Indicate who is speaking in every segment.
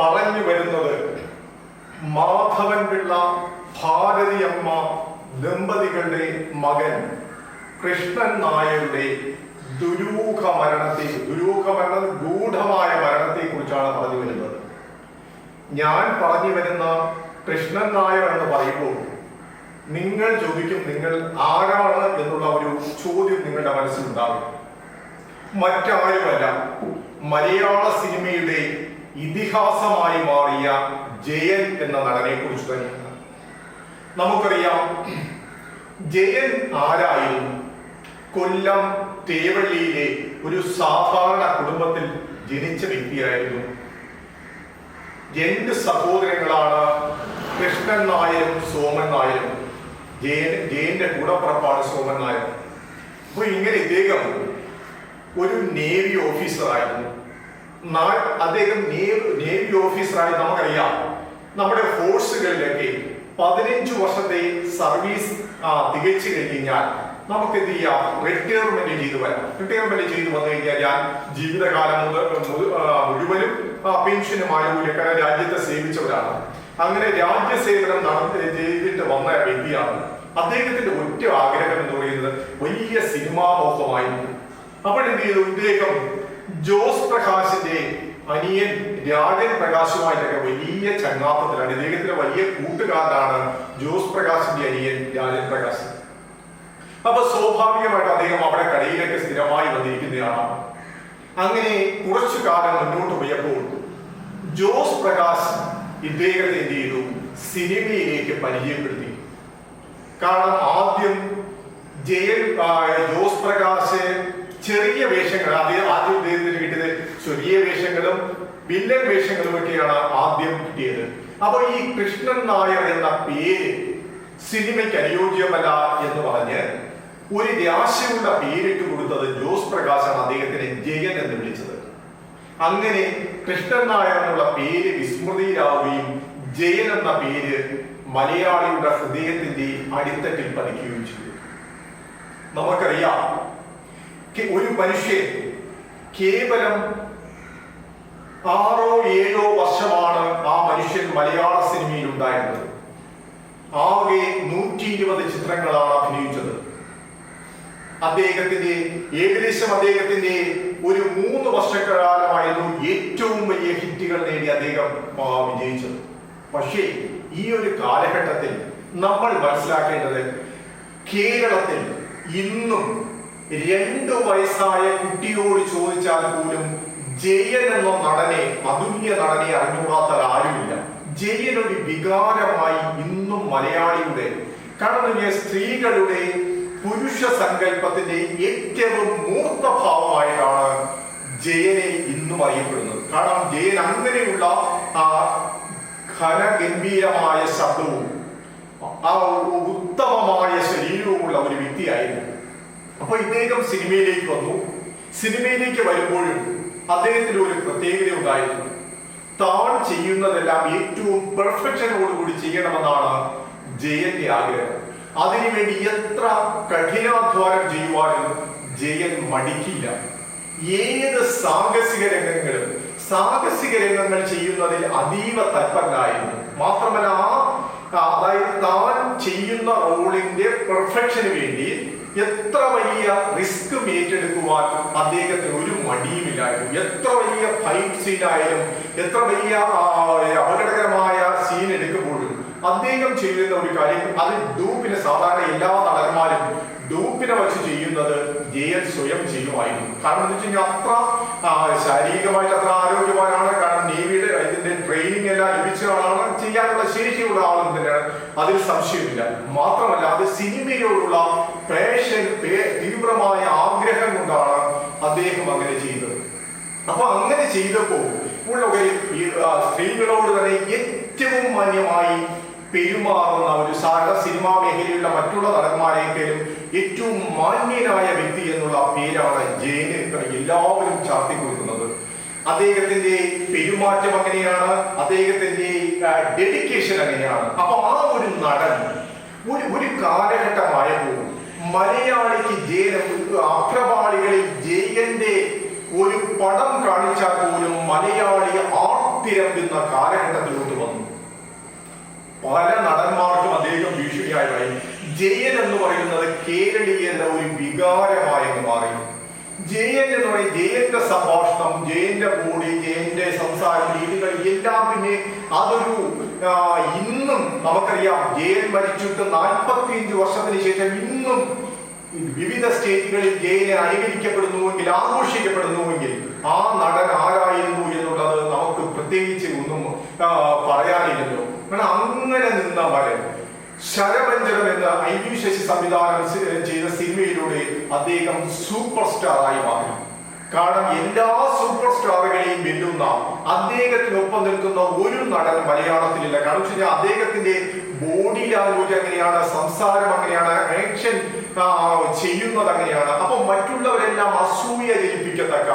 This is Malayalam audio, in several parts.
Speaker 1: പറഞ്ഞു വരുന്നത് മാധവൻ പിള്ള ഭാരതിയമ്മ ദമ്പതികളുടെ മകൻ കൃഷ്ണൻ നായരുടെ ദുരൂഹ മരണത്തെ ദുരൂഹ മരണം ഗൂഢമായ മരണത്തെ കുറിച്ചാണ് പറഞ്ഞു വരുന്നത്. ഞാൻ പറഞ്ഞു വരുന്ന കൃഷ്ണൻ നായർ എന്ന് പറയുമ്പോൾ നിങ്ങൾ ചോദിക്കും നിങ്ങൾ ആരാണ് എന്നുള്ള ഒരു ചോദ്യം നിങ്ങളുടെ മനസ്സിലുണ്ടാകും. മറ്റാരുമല്ല മലയാള സിനിമയുടെ ഇതിഹാസമായി മാറിയ ജയൻ എന്ന നടനെ കുറിച്ച് തന്നെയാണ് നമുക്കറിയാം ജയൻ ആരായിരുന്നു? കൊല്ലം തേവള്ളിയിലെ ഒരു സാധാരണ കുടുംബത്തിൽ ജനിച്ച വ്യക്തിയായിരുന്നു. രണ്ട് സഹോദരങ്ങളാണ് കൃഷ്ണൻ നായരും സോമൻ നായരും. ജയൻ ജയന്റെ കൂടപ്പുറപ്പാണ് സോമൻ നായർ. അപ്പൊ ഇങ്ങനെ ഇദ്ദേഹം ഒരു നേവി ഓഫീസറായിരുന്നു. അദ്ദേഹം നേവി നേവി ഓഫീസറായി നമുക്കറിയാം. നമ്മുടെ ഫോഴ്സുകളിലൊക്കെ പതിനഞ്ച് വർഷത്തെ സർവീസ് തികച്ചു കഴിഞ്ഞാൽ നമുക്ക് എന്ത് ചെയ്യാം? റിട്ടയർമെന്റ് ചെയ്തു വരാം റിട്ടയർമെന്റ് ചെയ്തു വന്നു കഴിഞ്ഞാൽ ഞാൻ ജീവിതകാലം മുഴുവനും പെൻഷനുമായി പെൻഷനും ആനുകൂല്യക്കാരെ രാജ്യത്തെ സേവിച്ചവരാണ്. അങ്ങനെ രാജ്യസേവനം നടത്തി ചെയ്തിട്ട് വന്ന വ്യക്തിയാണ് അദ്ദേഹത്തിന്റെ ഒറ്റ ആഗ്രഹം എന്ന് പറയുന്നത് വലിയ സിനിമാ മോഹമായിരുന്നു. അപ്പോൾ എന്ത് ചെയ്തു? ഇദ്ദേഹം ജോസ് പ്രകാശിന്റെ അനിയൻ രാജൻ പ്രകാശുമായിട്ടൊക്കെ വലിയ ചങ്ങാത്തത്തിലാണ്. ഇദ്ദേഹത്തിന്റെ വലിയ കൂട്ടുകാരനാണ് ജോസ് പ്രകാശിന്റെ അനിയൻ രാജൻ പ്രകാശ്. അപ്പൊ സ്വാഭാവികമായിട്ട് അദ്ദേഹം അവിടെ കടയിലൊക്കെ സ്ഥിരമായി വന്നിരിക്കുന്നയാളാണ് അങ്ങനെ കുറച്ചു കാലം മുന്നോട്ട് പോയപ്പോൾ ജോസ് പ്രകാശ് ഇദ്ദേഹത്തെ എന്ത് ചെയ്തു? സിനിമയിലേക്ക് പരിചയപ്പെടുത്തി. കാരണം ആദ്യം ജയൻ ജോസ് പ്രകാശ് ചെറിയ വേഷങ്ങൾ അദ്ദേഹം ആദ്യം ഇദ്ദേഹത്തിന് കിട്ടിയത് ചെറിയ വേഷങ്ങളും വില്ലൻ വേഷങ്ങളും ഒക്കെയാണ് ആദ്യം കിട്ടിയത്. അപ്പൊ ഈ കൃഷ്ണൻ നായർ എന്ന പേര് സിനിമയ്ക്ക് അനുയോജ്യമല്ല എന്ന് പറഞ്ഞ് ഒരു രാശിയുള്ള പേരിട്ട് കൊടുത്തത് ജോസ് പ്രകാശാണ് അദ്ദേഹത്തിനെ ജയൻ എന്ന് വിളിച്ചത്. അങ്ങനെ കൃഷ്ണൻ നായർ എന്നുള്ള പേര് വിസ്മൃതിയിലാവുകയും ജയൻ എന്ന പേര് മലയാളിയുടെ ഹൃദയത്തിന്റെ അടിത്തട്ടിൽ പതിക്കുകയും ചെയ്തു. നമുക്കറിയാം ഒരു മനുഷ്യൻ കേവലം ആറോ ഏഴോ വർഷമാണ് ആ മനുഷ്യൻ മലയാള സിനിമയിൽ ഉണ്ടായിരുന്നത്. ആകെ നൂറ്റി ഇരുപത് ചിത്രങ്ങളാണ് അഭിനയിച്ചത്. അദ്ദേഹത്തിന്റെ ഏകദേശം അദ്ദേഹത്തിന്റെ ഒരു മൂന്ന് വർഷക്കാലമായിരുന്നു ഏറ്റവും വലിയ ഹിറ്റുകൾ നേടി അദ്ദേഹം വിജയിച്ചത്. പക്ഷേ ഈ ഒരു കാലഘട്ടത്തിൽ നമ്മൾ മനസ്സിലാക്കേണ്ടത് കേരളത്തിൽ ഇന്നും രണ്ടു വയസ്സായ കുട്ടിയോട് ചോദിച്ചാൽ പോലും ജയൻ എന്ന നടനെ അതുല്യ നടനെ അറിഞ്ഞുകൂടാത്ത ആരുമില്ല ജയൻ ഒരു വികാരമായി ഇന്നും മലയാളിയുടെ കാരണം സ്ത്രീകളുടെ പുരുഷ സങ്കല്പത്തിന്റെ ഏറ്റവും മൂർത്ത ഭാവമായിട്ടാണ് ജയനെ ഇന്നും അറിയപ്പെടുന്നത്. കാരണം ജയൻ അങ്ങനെയുള്ള ആ ഘനഗംഭീരമായ ശബ്ദവും ആ ഉത്തമമായ ശരീരവുമുള്ള ഒരു വ്യക്തിയായിരുന്നു. അപ്പൊ ഇദ്ദേഹം സിനിമയിലേക്ക് വന്നു. സിനിമയിലേക്ക് വരുമ്പോഴും അദ്ദേഹത്തിന് ഒരു പ്രത്യേകത ഉണ്ടായിരുന്നു. താൻ ചെയ്യുന്നതെല്ലാം ഏറ്റവും പെർഫെക്ഷനോടുകൂടി ചെയ്യണമെന്നാണ് ജയന്റെ ആഗ്രഹം. അതിനുവേണ്ടി എത്ര കഠിനാധ്വാനം ചെയ്യുവാനും ജയൻ മടിക്കില്ല. ഏത് സാഹസിക രംഗങ്ങളും സാഹസിക രംഗങ്ങൾ ചെയ്യുന്നതിൽ അതീവ തൽപരനായിരുന്നു മാത്രമല്ല ആ, അതായത് താൻ ചെയ്യുന്ന റോളിന്റെ പെർഫെക്ഷന് വേണ്ടി എത്ര വലിയ റിസ്ക് ഏറ്റെടുക്കുവാൻ അദ്ദേഹത്തിന് ഒരു മടിയുമില്ലായിരുന്നു. എത്ര വലിയ ഫൈറ്റ് സീനായാലും എത്ര വലിയ അപകടകരമായ സീൻ എടുക്കുമ്പോഴും അദ്ദേഹം ചെയ്യുന്ന ഒരു കാര്യം അത് ഡൂപ്പിന് സാധാരണ എല്ലാ നടന്മാരും ഡൂപ്പിനെ വച്ച് ചെയ്യുന്നത് ജയൻ സ്വയം ചെയ്യുമായിരുന്നു. കാരണം എന്ന് വെച്ച് കഴിഞ്ഞാൽ അത്ര ശാരീരികമായിട്ട് അത്ര ആരോഗ്യവാനാണ്. കാരണം നേവിയുടെ ഇതിന്റെ ട്രെയിനിങ് എല്ലാം ലഭിച്ച ആളാണ് ചെയ്യാനുള്ള ശേഷിയുള്ള ആളും തന്നെയാണ്. അതിൽ സംശയമില്ല. മാത്രമല്ല അത് സിനിമയോടുള്ള പേഷൻ തീവ്രമായ ആഗ്രഹം കൊണ്ടാണ് അദ്ദേഹം അങ്ങനെ ചെയ്തത്. അപ്പൊ അങ്ങനെ ചെയ്തപ്പോൾ ഉള്ള സ്ത്രീകളോട് തന്നെ ഏറ്റവും മാന്യമായി പെരുമാറുന്ന ഒരു സാഹ സിനിമാ മേഖലയിലുള്ള മറ്റുള്ള നടന്മാരെക്കാളും ഏറ്റവും മാന്യനായ വ്യക്തി എന്നുള്ള പേരാണ് ജയന് എല്ലാവരും ചാർത്തി കൊടുക്കുന്നത് അദ്ദേഹത്തിന്റെ പെരുമാറ്റം അങ്ങനെയാണ് അദ്ദേഹത്തിന്റെ ഡെഡിക്കേഷൻ അങ്ങനെയാണ്. അപ്പൊ ആ ഒരു നടൻ ഒരു ഒരു കാലഘട്ടമായപ്പോൾ മലയാളിക്ക് ജയൻ അപ്രപാളികളിൽ ജയന്റെ ഒരു പടം കാണിച്ചാൽ പോലും മലയാളി ആർത്ത് ആർത്തിരമ്പുന്ന കാലഘട്ടത്തിലൂടെ പല നടന്മാർക്കും അദ്ദേഹം ഭീഷണിയായി ജയൻ എന്ന് പറയുന്നത് കേരളീയന്റെ ഒരു വികാരമായി മാറി. ജയൻ എന്ന് പറയും ജയന്റെ സംഭാഷണം ജയന്റെ ബോഡി ജയന്റെ സംസാര രീതികൾ എല്ലാം പിന്നെ അതൊരു ഇന്നും നമുക്കറിയാം. ജയൻ മരിച്ചിട്ട് നാൽപ്പത്തിയഞ്ച് വർഷത്തിന് ശേഷം ഇന്നും വിവിധ സ്റ്റേറ്റുകളിൽ ജയനെ അനുകരിക്കപ്പെടുന്നുവെങ്കിൽ ആഘോഷിക്കപ്പെടുന്നുവെങ്കിൽ ആ നടൻ ആരായിരുന്നു എന്നുള്ളത് നമുക്ക് പ്രത്യേകിച്ച് ഒന്നും പറയാനില്ലല്ലോ. കാരണം അങ്ങനെ നിന്ന മകൻ ശരവഞ്ചനം എന്ന ഐ വി ശശി സംവിധാനം ചെയ്ത സിനിമയിലൂടെ അദ്ദേഹം സൂപ്പർ സ്റ്റാർ ആയി മാറി. കാരണം എല്ലാ സൂപ്പർ സ്റ്റാറുകളെയും വെല്ലുന്ന അദ്ദേഹത്തിനൊപ്പം നിൽക്കുന്ന ഒരു നടൻ മലയാളത്തിലില്ല. കാരണം വെച്ച് കഴിഞ്ഞാൽ അദ്ദേഹത്തിന്റെ ബോഡി ലാംഗ്വേജ് അങ്ങനെയാണ് സംസാരം അങ്ങനെയാണ് ആക്ഷൻ ചെയ്യുന്നത് അങ്ങനെയാണ്. അപ്പൊ മറ്റുള്ളവരെല്ലാം അസൂയ ജനിപ്പിക്കത്തക്ക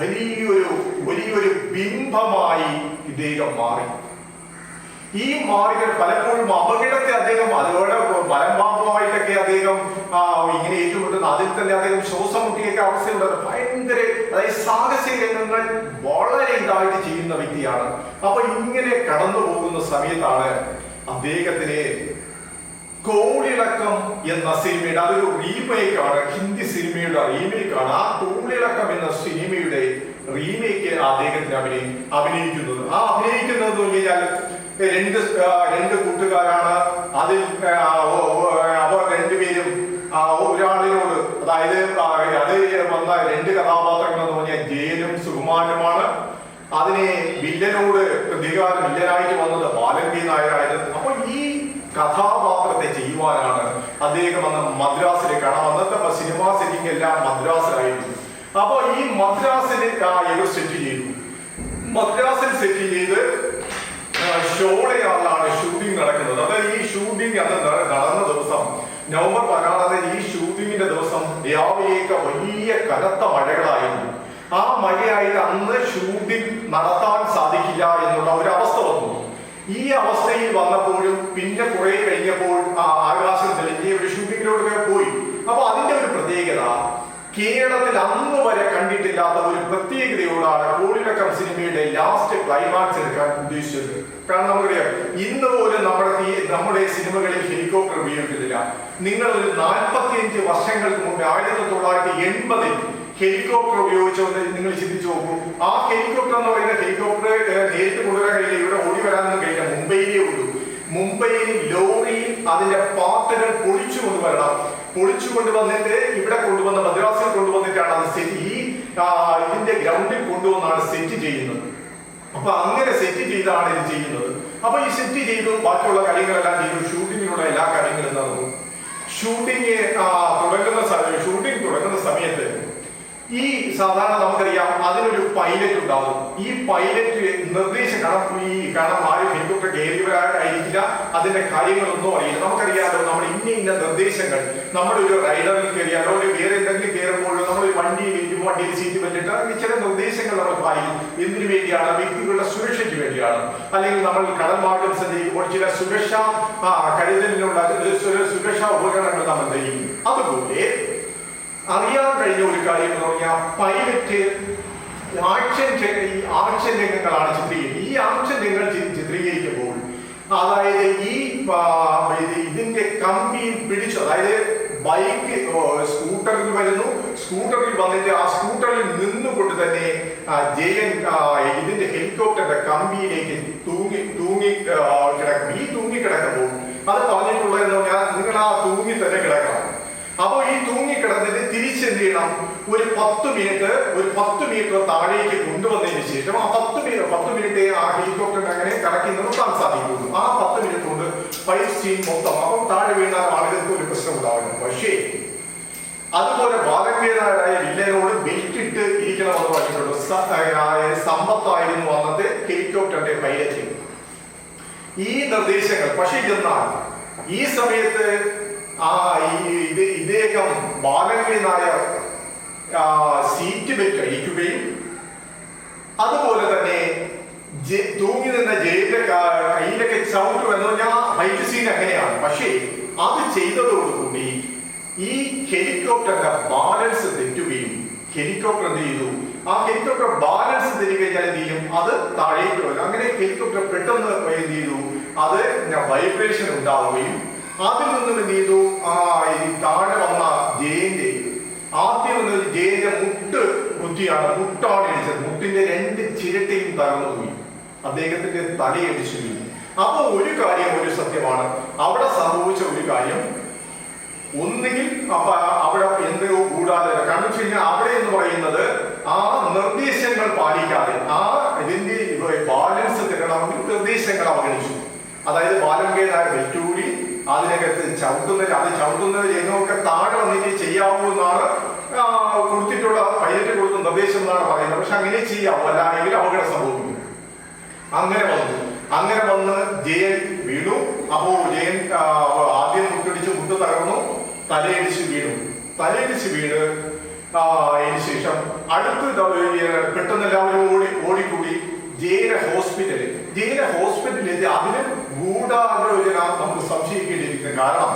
Speaker 1: വലിയൊരു വലിയൊരു ബിംബമായി ഇദ്ദേഹം മാറി. ഈ മാറികൾ പലപ്പോഴും അപകടത്തെ അദ്ദേഹം അതുപോലെ മലമ്പാമ്പമായിട്ടൊക്കെ അദ്ദേഹം ഇങ്ങനെ ഏറ്റുമുട്ടുന്ന അതിൽ തന്നെ അദ്ദേഹം ശ്വാസം മുട്ടിയൊക്കെ അവസ്ഥയുണ്ട് ഭയങ്കര അതായത് സാഹസിക രംഗങ്ങൾ വളരെ ഇതായിട്ട് ചെയ്യുന്ന വ്യക്തിയാണ്. അപ്പൊ ഇങ്ങനെ കടന്നു പോകുന്ന സമയത്താണ് അദ്ദേഹത്തിന് കോളിളക്കം എന്ന സിനിമയുടെ അതൊരു റീമേക്ക് ആണ് ഹിന്ദി സിനിമയുടെ റീമേക്ക് ആണ് ആ കോളിളക്കം എന്ന സിനിമയുടെ റീമേക്ക് അദ്ദേഹത്തിന് അഭിനയി അഭിനയിക്കുന്നത്. ആ അഭിനയിക്കുന്നത് എന്ന് രണ്ട് രണ്ട് കൂട്ടുകാരാണ് അതിൽ അവർ രണ്ടുപേരും ഒരാളിനോട് അതായത് അത് വന്ന രണ്ട് കഥാപാത്രങ്ങൾ എന്ന് പറഞ്ഞാൽ ജയനും സുകുമാരനുമാണ്. അതിനെ വില്ലനോട് പ്രതികാരം വില്ലനായിട്ട് വന്നത് ബാലൻകി നായരായിരുന്നു. അപ്പൊ ഈ കഥാപാത്രത്തെ ചെയ്യുവാനാണ് അദ്ദേഹം അന്ന് മദ്രാസിലേക്ക് കാരണം അന്നത്തെ സിനിമാ സെറ്റിംഗ് എല്ലാം മദ്രാസിലായിരുന്നു. അപ്പൊ ഈ മദ്രാസിൽ സെറ്റ് ചെയ്തു. മദ്രാസിൽ സെറ്റ് ചെയ്ത് ആ, ഷോളയാറിലാണ് ഷൂട്ടിംഗ് നടക്കുന്നത് അതായത് ഈ ഷൂട്ടിംഗ് അന്ന് നട- നടന്ന ദിവസം നവംബർ പതിനാറാം ഈ ഷൂട്ടിങ്ങിന്റെ ദിവസം രാവിലെയൊക്കെ വലിയ കനത്ത മഴകളായിരുന്നു ആ മഴയായിട്ട് അന്ന് ഷൂട്ടിംഗ് നടത്താൻ സാധിക്കില്ല എന്നുള്ള ഒരു അവസ്ഥ വന്നു ഈ അവസ്ഥയിൽ വന്നപ്പോഴും പിന്നെ കുറെ കഴിഞ്ഞപ്പോൾ ആകാശം തെളിഞ്ഞ് ഒരു ഷൂട്ടിങ്ങിലൂടെ പോയി. അപ്പൊ അതിന്റെ ഒരു പ്രത്യേകത കേരളത്തിൽ അന്ന് വരെ കണ്ടിട്ടില്ലാത്ത ഒരു പ്രത്യേകതയോടാണ് കോളിലക്കം സിനിമയുടെ ലാസ്റ്റ് ക്ലൈമാക്സ് എടുക്കാൻ ഉദ്ദേശിച്ചത്. കാരണം നമുക്കറിയാം ഇന്ന് പോലും നമ്മുടെ നമ്മുടെ സിനിമകളിൽ ഹെലികോപ്റ്റർ ഉപയോഗിക്കുന്നില്ല. നിങ്ങൾ ഒരു നാൽപ്പത്തിയഞ്ച് വർഷങ്ങൾക്ക് മുമ്പ് ആയിരത്തി തൊള്ളായിരത്തി എൺപതിൽ ഹെലികോപ്റ്റർ ഉപയോഗിച്ചുകൊണ്ട് നിങ്ങൾ ചിന്തിച്ചു നോക്കൂ. ആ ഹെലികോപ്റ്റർ എന്ന് പറയുന്ന ഹെലികോപ്റ്റർ നേരിട്ട് കൊണ്ടുവരാൻ കഴിയില്ല. ഇവിടെ ഓടി വരാനൊന്നും കഴിയില്ല. മുംബൈയിലേ ഉള്ളൂ. മുംബൈയിൽ ലോറിയിൽ അതിന്റെ പാർട്ടുകൾ പൊളിച്ചു കൊണ്ടുവരണം. പൊളിച്ചു കൊണ്ടുവന്നിട്ട് ഇവിടെ കൊണ്ടുവന്ന മദ്രാസിൽ കൊണ്ടുവന്നിട്ടാണ് അത് സെറ്റ് ഈ ഇതിന്റെ ഗ്രൗണ്ടിൽ കൊണ്ടുവന്നാണ് സെറ്റ് ചെയ്യുന്നത്. അപ്പൊ അങ്ങനെ സെറ്റ് ചെയ്താണ് ഇത് ചെയ്യുന്നത്. അപ്പൊ ഈ സെറ്റ് ചെയ്തു. ബാക്കിയുള്ള കാര്യങ്ങളെല്ലാം ചെയ്തു. ഷൂട്ടിങ്ങിനുള്ള എല്ലാ കാര്യങ്ങളും നടന്നു ഷൂട്ടിങ് തുടങ്ങുന്ന ഷൂട്ടിംഗ് തുടങ്ങുന്ന സമയത്ത് ഈ സാധാരണ നമുക്കറിയാം അതിനൊരു പൈലറ്റ് ഉണ്ടാവും. ഈ പൈലറ്റ് നിർദ്ദേശം കാരണം ഈ കാരണം ആരും ഹെലികോപ്റ്റർ കയറിയവരായിരിക്കില്ല അതിന്റെ കാര്യങ്ങളൊന്നും അറിയില്ല. നമുക്കറിയാലോ നമ്മൾ ഇന്ന ഇന്ന നിർദ്ദേശങ്ങൾ നമ്മുടെ ഒരു റൈഡറിൽ കയറിയാലോ ഒരു വേറെ എന്തെങ്കിലും കയറുമ്പോഴോ നമ്മൾ വണ്ടി ഇരിക്കുമ്പോൾ വണ്ടിയിൽ സീറ്റ് പറ്റിട്ട് ചില നിർദ്ദേശങ്ങൾ നമ്മൾ പാലിക്കും. എന്തിനു വേണ്ടിയാണ്? വ്യക്തികളുടെ സുരക്ഷയ്ക്ക് വേണ്ടിയാണ്. അല്ലെങ്കിൽ നമ്മൾ കടൽ മാർഗം സഞ്ചരിക്കുമ്പോൾ ചില സുരക്ഷാ കരുതലിനുള്ള സുരക്ഷാ ഉപകരണങ്ങൾ നമ്മൾ ധരിക്കും. അതുപോലെ അറിയാൻ കഴിഞ്ഞ ഒരു കാര്യം എന്ന് പറഞ്ഞാൽ പൈലറ്റ് ആക്ഷൻ ഈ ആക്ഷൻ രംഗങ്ങളാണ് ചിത്രീകരിക്കുന്നത്. ഈ ആക്ഷൻ രംഗങ്ങൾ ചിത്രീകരിക്കുമ്പോൾ അതായത് ഈ ഇതിന്റെ കമ്പി പിടിച്ചു അതായത് ബൈക്ക് സ്കൂട്ടറിൽ വരുന്നു. സ്കൂട്ടറിൽ വന്നിട്ട് ആ സ്കൂട്ടറിൽ നിന്നുകൊണ്ട് തന്നെ ജയൻ ഇതിന്റെ ഹെലികോപ്റ്ററിന്റെ കമ്പിയിലേക്ക് തൂങ്ങി തൂങ്ങി കിടക്കും. ഈ തൂങ്ങി കിടക്കുമ്പോൾ അത് പറഞ്ഞിട്ടുള്ളത് എന്ന് പറഞ്ഞാൽ നിങ്ങൾ ആ തൂങ്ങി തന്നെ കിടക്കണം. അപ്പൊ ഈ തൂങ്ങിക്കിടന്നിട്ട് തിരിച്ചെന്ത് ചെയ്യണം? ഒരു പത്ത് മിനിറ്റ് ഒരു പത്ത് മീറ്റർ താഴേക്ക് കൊണ്ടുവന്നതിന് ശേഷം ആ പത്ത് മിനിറ്റ് പത്ത് മിനിറ്റ് ആ ഹെലികോപ്റ്റർ അങ്ങനെ കറക്കി നിർത്താൻ സാധിക്കുന്നു. ആ പത്ത് മിനിറ്റ് കൊണ്ട് ഫൈവ് സീൻ മൊത്തം അപ്പം താഴെ വീണാൽ ആളുകൾക്ക് ഒരു പ്രശ്നം ഉണ്ടാവുന്നു പക്ഷേ അതുപോലെ ബാലവീരായ വില്ലനോട് ബെൽറ്റ് ഇട്ട് ഇരിക്കണമെന്ന് പറഞ്ഞിട്ടുണ്ട്. സമ്പത്തായിരുന്നു അന്നത്തെ ഹെലികോപ്റ്ററിന്റെ പൈലറ്റ്. ഈ നിർദ്ദേശങ്ങൾ പക്ഷേ എന്നാൽ ഈ സമയത്ത് ആ ഇത് ഇദ്ദേഹം ബാലവി നായർ സീറ്റ് ബെൽറ്റ് അഴിക്കുകയും അതുപോലെ തന്നെ തൂങ്ങി നിന്ന ജയിലിന്റെ ക- കയ്യിലൊക്കെ ചവിട്ടു എന്ന് പറഞ്ഞാൽ ഫൈറ്റ് സീൻ അങ്ങനെയാണ്. പക്ഷേ അത് ചെയ്തതോടുകൂടി ഈ ഹെലികോപ്റ്ററിന്റെ ബാലൻസ് തെറ്റുകയും ഹെലികോപ്റ്റർ എന്ത് ചെയ്തു? ആ ഹെലികോപ്റ്റർ ബാലൻസ് തെറ്റുകഴിഞ്ഞാൽ എന്ത് ചെയ്യും? അത് താഴേക്ക് വരും. അങ്ങനെ ഹെലികോപ്റ്റർ പെട്ടെന്ന് എന്ത് ചെയ്തു? അത് വൈബ്രേഷൻ ഉണ്ടാവുകയും അതിൽ നിന്നും എന്ത് ചെയ്തു? ആ ഈ താഴെ വന്ന ജയന്റെ ആദ്യം വന്നത് ജയന്റെ മുട്ട് ബുദ്ധിയാണ് മുട്ടാണ് ഇടിച്ചത് മുട്ടിന്റെ രണ്ട് ചിരട്ടയും തകർന്നു പോയി. അദ്ദേഹത്തിന്റെ തലയടിച്ചു വീണു. അപ്പൊ ഒരു കാര്യം ഒരു സത്യമാണ്. അവിടെ സംഭവിച്ച ഒരു കാര്യം ഒന്നുകിൽ അപ്പൊ അവിടെ എന്തെയോ കൂടാതെ കാരണം വെച്ച് കഴിഞ്ഞാൽ അവിടെ എന്ന് പറയുന്നത് ആ നിർദ്ദേശങ്ങൾ പാലിക്കാതെ ആ ഇതിന്റെ ബാലൻസ് തരണം നിർദ്ദേശങ്ങൾ അവഗണിച്ചു. അതായത് ബാലങ്കേതായ വെറ്റൂരി അതിനകത്ത് ചവിട്ടുന്നവർ അത് ചവിട്ടുന്നവർ എന്നൊക്കെ താഴെ വന്നിട്ട് ചെയ്യാവൂ എന്നാണ് കൊടുത്തിട്ടുള്ള പൈലറ്റ് കൊടുത്ത നിർദ്ദേശം എന്നാണ് പറയുന്നത്. പക്ഷെ അങ്ങനെ ചെയ്യാവൂ അല്ലെങ്കിൽ അപകടം സംഭവിക്കും. അങ്ങനെ വന്നു. അങ്ങനെ വന്ന് ജയൻ വീണു. അപ്പോ ജയൻ ആദ്യം മുട്ടടിച്ച് മുട്ട് തകർന്നു. തലയിടിച്ച് വീണു. തലയിടിച്ച് വീണ് അതിന് ശേഷം അടുത്ത് പെട്ടെന്ന് എല്ലാവരും ഓടി ഓടിക്കൂടി ജയന ഹോസ്പിറ്റലിൽ ജയന ഹോസ്പിറ്റലിൽ അതിന് ഗൂഢാലോചന നമുക്ക് സംശയിക്കേണ്ടിയിരിക്കുന്ന കാരണം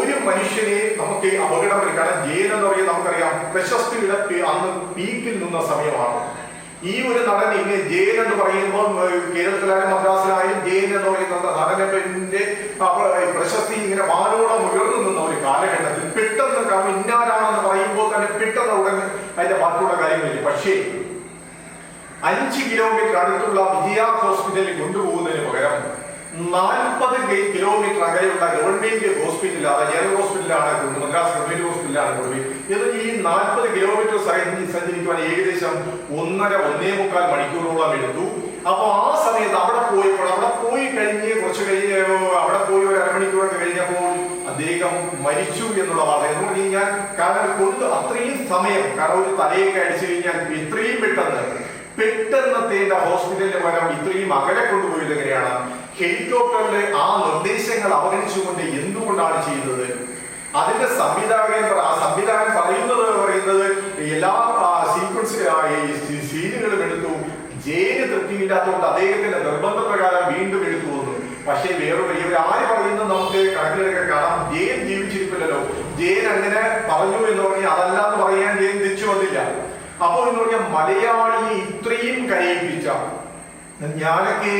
Speaker 1: ഒരു മനുഷ്യനെ നമുക്ക് അപകടം കാരണം ജയിൽ എന്ന് പറയുന്നത് നമുക്കറിയാം പ്രശസ്തിയുടെ അന്ന് പീക്കിൽ നിന്ന സമയമാണ്. ഈ ഒരു നടൻ ഇങ്ങനെ ജയിൽ എന്ന് പറയുമ്പോൾ കേരളത്തിലായാലും മദ്രാസിലായാലും ജയിൽ എന്ന് പറയുന്ന നടനത്തിന്റെ അപ്പ- പ്രശസ്തി ഇങ്ങനെ വാനോളം ഉയർന്നു നിന്ന ഒരു കാലഘട്ടത്തിൽ പെട്ടെന്ന് കാരണം ഇന്നാരാണെന്ന് പറയുമ്പോൾ തന്നെ പെട്ടെന്ന് ഉടനെ അതിന്റെ ബാക്കിയുള്ള കാര്യങ്ങളില്ല. പക്ഷേ അഞ്ച് കിലോമീറ്റർ അടുത്തുള്ള വിജയ ഹോസ്പിറ്റലിൽ കൊണ്ടുപോകുന്നതിന് പകരം നാൽപ്പത് കിലോമീറ്റർ അകലെയുള്ള ഗവൺമെന്റ് ഹോസ്പിറ്റൽ അതായത് ജനറൽ ഹോസ്പിറ്റലാണ് മദ്രാസ് ഗവൺമെന്റ് ഹോസ്പിറ്റലാണ് കൊണ്ടുപോയി ഇത് ഈ നാൽപ്പത് കിലോമീറ്റർ സഞ്ചി- സഞ്ചരിക്കുവാൻ ഏകദേശം ഒന്നര ഒന്നേ മുക്കാൽ മണിക്കൂറോളം എടുത്തു. അപ്പൊ ആ സമയത്ത് അവിടെ പോയപ്പോൾ അവിടെ പോയി കഴിഞ്ഞ് കുറച്ച് കഴിഞ്ഞ് അവിടെ പോയി ഒരു അരമണിക്കൂറൊക്കെ കഴിഞ്ഞപ്പോൾ അദ്ദേഹം മരിച്ചു എന്നുള്ള വാർത്ത. എന്ന് പറഞ്ഞു കഴിഞ്ഞാൽ കാരണം കൊണ്ട് അത്രയും സമയം കാരണം ഒരു തലയൊക്കെ അടിച്ചു കഴിഞ്ഞാൽ എത്രയും പെട്ടെന്ന് പെട്ടെന്നത്തേണ്ട ഹോസ്പിറ്റലിൽ വരാൻ ഇത്രയും അകലെ കൊണ്ടുപോയത് എങ്ങനെയാണ്? ഹെലികോപ്റ്ററിലെ ആ നിർദ്ദേശങ്ങൾ അവഗണിച്ചുകൊണ്ട് എന്തുകൊണ്ടാണ് ചെയ്യുന്നത്? അതിന്റെ സംവിധായകൻ ആ സംവിധായകൻ പറയുന്നത് പറയുന്നത് എല്ലാ സീക്വൻസ് സീനുകളും എടുത്തു. ജയിൽ തൃപ്തിയില്ലാത്തതുകൊണ്ട് അദ്ദേഹത്തിന്റെ നിർബന്ധപ്രകാരം വീണ്ടും എടുത്തു വന്നു. പക്ഷേ വേറൊരു ഇവർ ആര് പറയുന്നത് നമുക്ക് കണക്കിലൊക്കെ കാണാം ജയൻ ജീവിച്ചിരിപ്പില്ലല്ലോ. ജയൻ അങ്ങനെ പറഞ്ഞു എന്ന് പറഞ്ഞാൽ അതല്ല എന്ന് പറയാൻ ജയൻ തിരിച്ചു വന്നില്ല. അപ്പോൾ എന്ന് പറഞ്ഞാൽ മലയാളിയെ ഇത്രയും കരയിപ്പിച്ച ഞാനൊക്കെ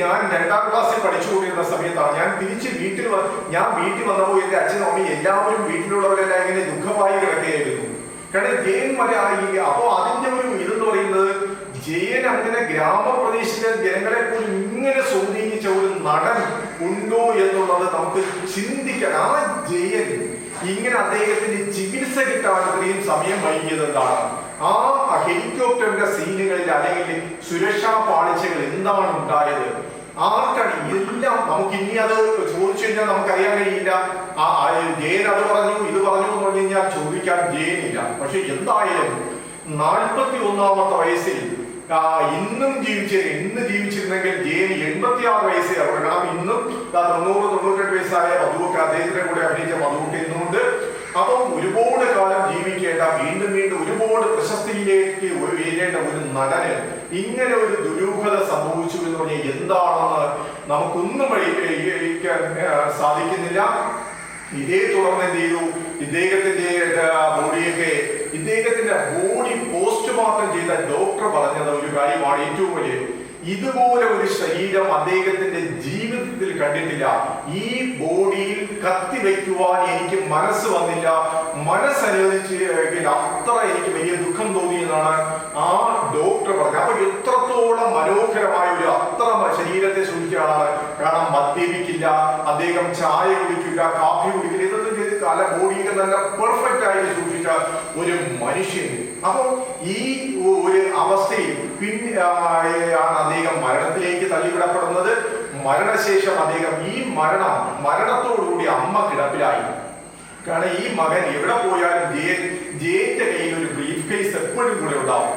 Speaker 1: ഞാൻ രണ്ടാം ക്ലാസ്സിൽ പഠിച്ചുകൊണ്ടിരുന്ന സമയത്താണ്. ഞാൻ തിരിച്ച് വീട്ടിൽ ഞാൻ വീട്ടിൽ വന്നപ്പോൾ എന്റെ അച്ഛനും അമ്മയും എല്ലാവരും വീട്ടിലുള്ളവരെല്ലാം ഇങ്ങനെ ദുഃഖമായി കിടക്കുകയായിരുന്നു. കാരണം ജയൻ മലയാളി അപ്പോ അതിന്റെ ഒരു ഇതെന്ന് പറയുന്നത് ജയൻ അങ്ങനെ ഗ്രാമപ്രദേശത്തിലെ ജനങ്ങളെ പോലും ഇങ്ങനെ സ്വാധീനിച്ച ഒരു നടൻ ഉണ്ടോ എന്നുള്ളത് നമുക്ക് ചിന്തിക്കണം ആ ജയൻ ഇങ്ങനെ അദ്ദേഹത്തിന്റെ ചികിത്സ കിട്ടാൻ ഇത്രയും സമയം വൈകിയത് എന്താണ് ആ ഹെലികോപ്റ്ററിന്റെ സീനുകളിൽ അല്ലെങ്കിൽ സുരക്ഷാ പാളിച്ചകൾ എന്താണ് ഉണ്ടായത്? ആർക്കാണ് എല്ലാം നമുക്ക് ഇനി അത് ചോദിച്ചു കഴിഞ്ഞാൽ നമുക്കറിയാൻ കഴിയില്ല. ജയൻ അത് പറഞ്ഞു ഇത് പറഞ്ഞു എന്ന് പറഞ്ഞു കഴിഞ്ഞാൽ ചോദിക്കാൻ ജയനില്ല പക്ഷെ എന്തായാലും നാൽപ്പത്തി ഒന്നാമത്തെ വയസ്സിൽ ഇന്നും ജീവിച്ച ഇന്ന് ജീവിച്ചിരുന്നെങ്കിൽ ജയന് എൺപത്തി ആറ് വയസ്സേ ആവുള്ളൂ. കാരണം ഇന്നും തൊണ്ണൂറ് തൊണ്ണൂറ്റെട്ട് വയസ്സായ മധുവൊക്കെ അദ്ദേഹത്തിന്റെ കൂടെ അഭിനയിച്ച മധുവൊക്കെ ഇന്നുണ്ട് അപ്പം ഒരുപാട് കാലം ജീവിക്കേണ്ട വീണ്ടും വീണ്ടും ഒരുപാട് പ്രശസ്തിയിലേക്ക് ഉയരേണ്ട ഒരു നടന് ഇങ്ങനെ ഒരു ദുരൂഹത സംഭവിച്ചു എന്ന് പറഞ്ഞാൽ എന്താണെന്ന് നമുക്കൊന്നും സാധിക്കുന്നില്ല. ഇതേ തുടർന്ന് എന്ത് ചെയ്തു? ഇദ്ദേഹത്തിന്റെ ബോഡിയൊക്കെ ഇദ്ദേഹത്തിന്റെ ബോഡി പോസ്റ്റ്മോർട്ടം ചെയ്ത ഡോക്ടർ പറഞ്ഞത് ഒരു കാര്യമാണ്. ഏറ്റവും വലിയ ഇതുപോലെ ഒരു ശരീരം അദ്ദേഹത്തിന്റെ ജീവിതത്തിൽ കണ്ടിട്ടില്ല. ഈ ബോഡിയിൽ കത്തി വയ്ക്കുവാൻ എനിക്ക് മനസ്സ് വന്നില്ല. മനസ്സനുവദിച്ച് അത്ര എനിക്ക് വലിയ ദുഃഖം തോന്നി എന്നാണ് ആ ഡോക്ടർ പറഞ്ഞത്. അപ്പൊ എത്രത്തോളം മനോഹരമായ ഒരു ആളാണ് കാരണം മദ്യപിക്കില്ല അദ്ദേഹം ചായ കുടിക്കില്ല കാപ്പി കുടിക്കില്ല. ഇതൊന്നും ചെയ്ത് തല ബോഡിയൊക്കെ നല്ല പെർഫെക്റ്റ് ആയിട്ട് സൂക്ഷിച്ച ഒരു മനുഷ്യൻ. അപ്പോൾ ഈ ഒരു അവസ്ഥയിൽ പിന്നെ ആണ് അദ്ദേഹം മരണത്തിലേക്ക് തള്ളിവിടപ്പെടുന്നത്. മരണശേഷം അദ്ദേഹം ഈ മരണം മരണത്തോടുകൂടി അമ്മ കിടപ്പിലായി. കാരണം ഈ മകൻ എവിടെ പോയാലും ജയന്റെ കയ്യിൽ ഒരു ബ്രീഫ് കേസ് എപ്പോഴും കൂടെ ഉണ്ടാവും.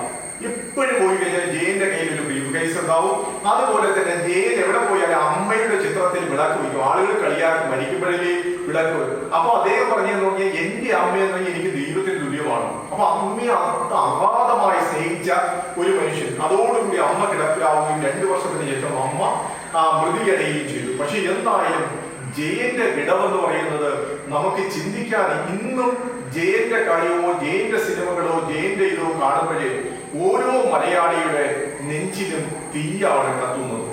Speaker 1: എപ്പോഴും പോയി കഴിഞ്ഞാൽ ജയിന്റെ കയ്യിൽ ഒരു ബ്രീഫ് കേസ് ഉണ്ടാവും. അതുപോലെ തന്നെ ജയിൽ എവിടെ പോയാലും അമ്മയുടെ ചിത്രത്തിൽ വിളക്ക് വയ്ക്കും. ആളുകൾ കളിയാക്കും മരിക്കുമ്പോഴേ വിളക്ക് അപ്പൊ അദ്ദേഹം പറഞ്ഞു പറഞ്ഞാൽ എന്റെ അമ്മ എന്ന് പറഞ്ഞാൽ എനിക്ക് ദൈവത്തിന് തുല്യമാണ്. അപ്പൊ അമ്മയെ അഗാധമായി സ്നേഹിച്ച ഒരു മനുഷ്യൻ. അതോടുകൂടി അമ്മ കിടപ്പിലാവുകയും രണ്ടു വർഷത്തിന് ശേഷം അമ്മ ആ മൃതിയടയുകയും ചെയ്തു. പക്ഷെ എന്തായാലും ജയന്റെ വിടവെന്ന് പറയുന്നത് നമുക്ക് ചിന്തിക്കാൻ ഇന്നും ജയന്റെ കാര്യമോ ജയന്റെ സിനിമകളോ ജയന്റെ ഇതോ കാണുമ്പോഴേ ഓരോ മലയാളിയുടെ നെഞ്ചിലും തീയാണ് കത്തുന്നത്.